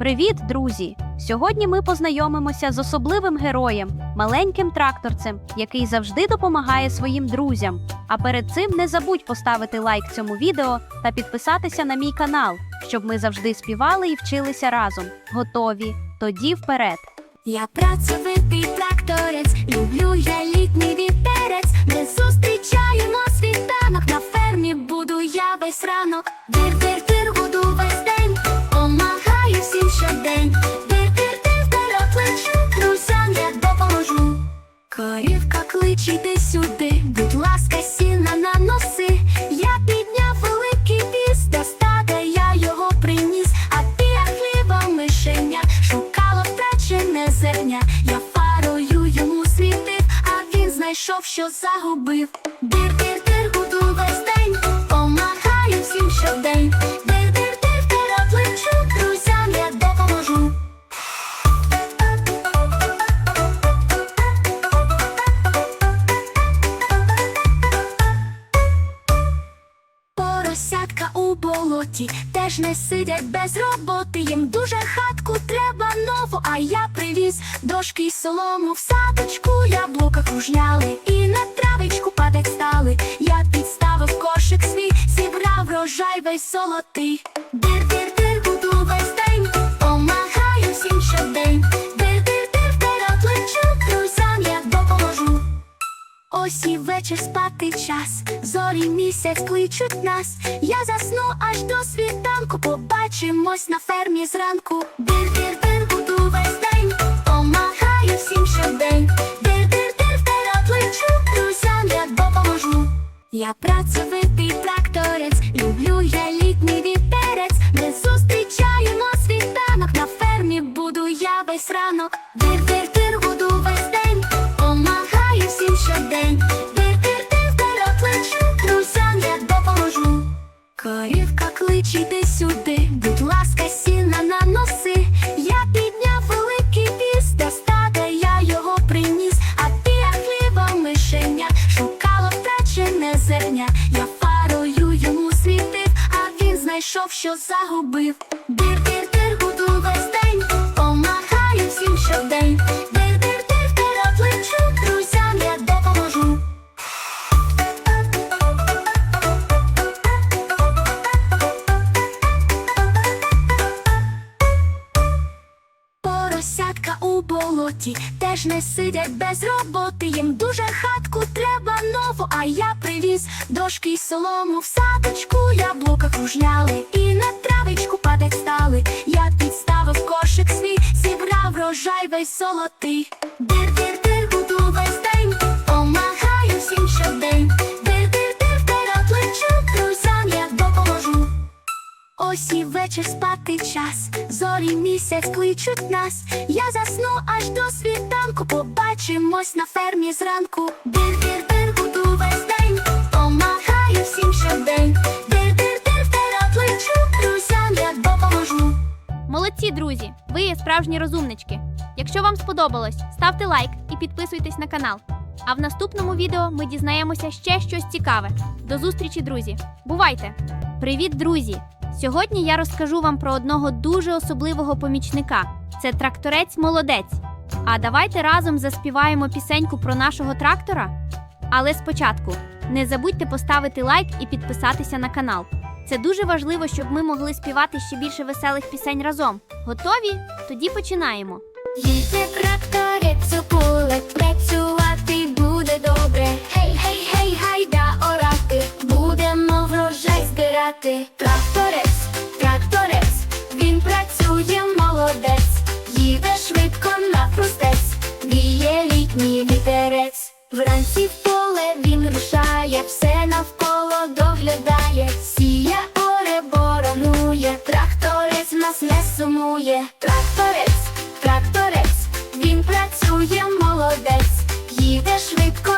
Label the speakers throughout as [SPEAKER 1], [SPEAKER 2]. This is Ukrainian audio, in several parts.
[SPEAKER 1] Привіт, друзі! Сьогодні ми познайомимося з особливим героєм, маленьким тракторцем, який завжди допомагає своїм друзям. А перед цим не забудь поставити лайк цьому відео та підписатися на мій канал, щоб ми завжди співали і вчилися разом. Готові? Тоді вперед!
[SPEAKER 2] Я працьовитий тракторець, люблю я літній вітерець, не зустрічаю на світанок, на фермі буду я весь ранок. Я фарою йому світив, а він знайшов, що загубив. Дир-дир-дир, буду весь день, помагаю всім щодень. Дир-дир-дир, вперед лечу, друзям я допоможу. Поросятка у болоті теж не сидять без роботи. Їм дуже хатку треба нову, а я привіз дошки й солому в садочку, яблука кружняли і на травичку падать стали. Я підставив кошик свій, зібрав врожай весь золотий. Ось і вечір спати час, зорі місяць кличуть нас. Я засну аж до світанку, побачимось на фермі зранку. Дир-дир-дир, буду весь день, помагаю всім щодень. Дир-дир-дир, вперед лечу, друзям я допоможу. Я працьовитий тракторець, люблю я Корівка сюди, будь ласка, сіна на носи. Я підняв великий віз, до стада я його приніс, а як хліба мишеня, шукала втрачене зерня. Я фарою йому світив, а він знайшов, що загубив. Болоті теж не сидять без роботи. Їм дуже хатку треба нову, а я привіз дошки й солому в садочку, яблука кружняли і на травичку падать стали. Я підставив кошик свій, зібрав рожай весь золотий. І вечір спати час, зорі місяць кличуть нас. Я засну аж до світанку, побачимось на фермі зранку. Дир-дир-дир, буду весь день, помагаю всім щодень. Дир-дир-дир, вперед лечу, друзям я.
[SPEAKER 3] Молодці, друзі! Ви є справжні розумнички. Якщо вам сподобалось, ставте лайк і підписуйтесь на канал. А в наступному відео ми дізнаємося ще щось цікаве. До зустрічі, друзі! Бувайте! Привіт, друзі! Сьогодні я розкажу вам про одного дуже особливого помічника. Це тракторець молодець. А давайте разом заспіваємо пісеньку про нашого трактора. Але спочатку не забудьте поставити лайк і підписатися на канал. Це дуже важливо, щоб ми могли співати ще більше веселих пісень разом. Готові? Тоді починаємо.
[SPEAKER 2] Їде тракторець у поле, працювати буде добре. Гей, гей, гей, гайда орати, будемо врожай збирати. Літній вітерець. Вранці в поле він рушає, все навколо доглядає, сіє оре боронує, тракторець нас не сумує, тракторець, тракторець, він працює молодець, їде швидко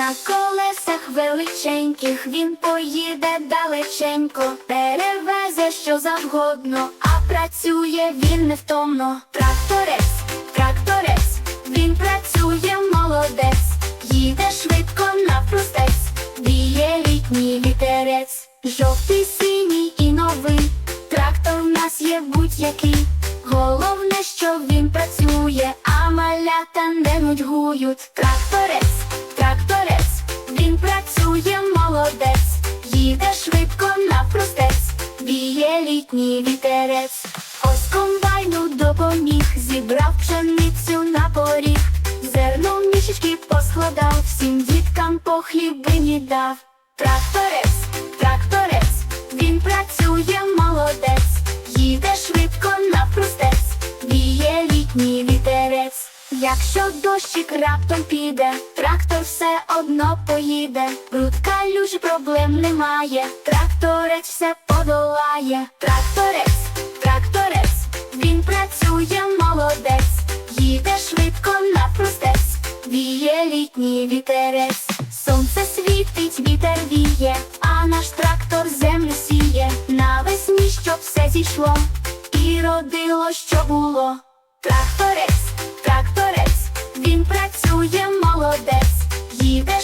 [SPEAKER 2] На колесах величеньких він поїде далеченько, перевезе що завгодно, а працює він невтомно. Тракторець, тракторець, він працює молодець, їде швидко на простець, віє літній вітерець, жовтий, синій і новий. буде будь-який. Головне, що він працює, а малята не нудьгують. Тракторець, працює, молодець, їде швидко навпростець, віє літній вітерець. Ось комбайну допоміг, зібрав пшеницю на поріг, зерно в мішечки поскладав, всім діткам по хлібині дав. Тракторець, Якщо дощик раптом піде, трактор все одно поїде. Бруд калюж проблем немає, тракторець все подолає. Тракторець, тракторець, він працює, молодець, їде швидко навпростець, віє літній вітерець. Сонце світить, вітер віє, а наш трактор землю сіє. Навесні, щоб все зійшло, і родило, що було. Тракторець, тракторець, він працює, молодець, їде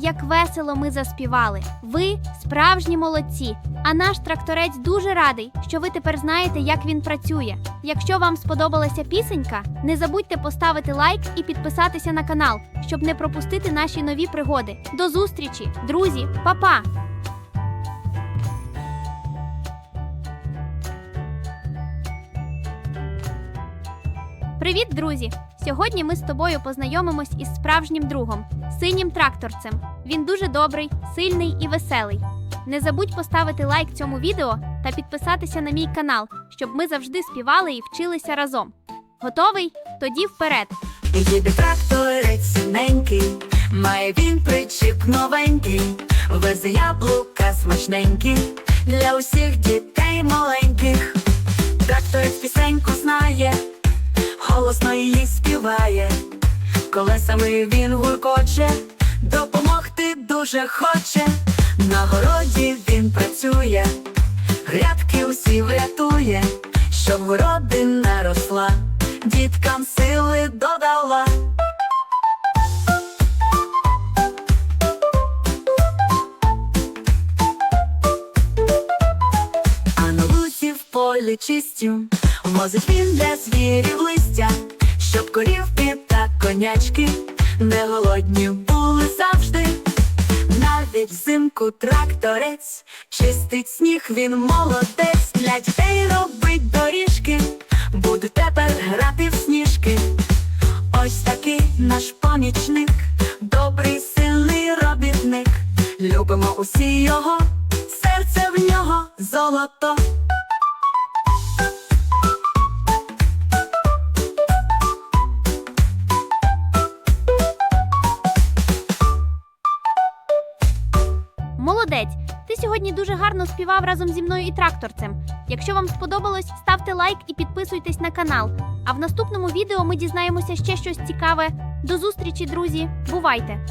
[SPEAKER 3] Як весело ми заспівали! Ви справжні молодці! А наш тракторець дуже радий, що ви тепер знаєте, як він працює. Якщо вам сподобалася пісенька, не забудьте поставити лайк і підписатися на канал, щоб не пропустити наші нові пригоди. До зустрічі, друзі, па-па! Привіт, друзі! Сьогодні ми з тобою познайомимось із справжнім другом, синім тракторцем. Він дуже добрий, сильний і веселий. Не забудь поставити лайк цьому відео та підписатися на мій канал, щоб ми завжди співали і вчилися разом. Готовий? Тоді вперед!
[SPEAKER 4] Їде тракторець синенький, має він причіп новенький, везе яблука смачненькі для усіх дітей маленьких. Тракторець пісеньку знає, голосно її співає, колесами він гуркоче, допомогти дуже хоче. На городі він працює, грядки усі врятує, щоб родина росла, діткам сили додала. А на луці в полі чистю возить він для звірів листя, щоб корівки та конячки не голодні були завжди. Навіть взимку тракторець чистить сніг, він молодець для дітей робить доріжки, буде тепер грати в сніжки. Ось такий наш помічник, добрий, сильний робітник. Любимо усі його, серце в нього золото.
[SPEAKER 3] Молодець! Ти сьогодні дуже гарно співав разом зі мною і тракторцем. Якщо вам сподобалось, ставте лайк і підписуйтесь на канал. А в наступному відео ми дізнаємося ще щось цікаве. До зустрічі, друзі! Бувайте!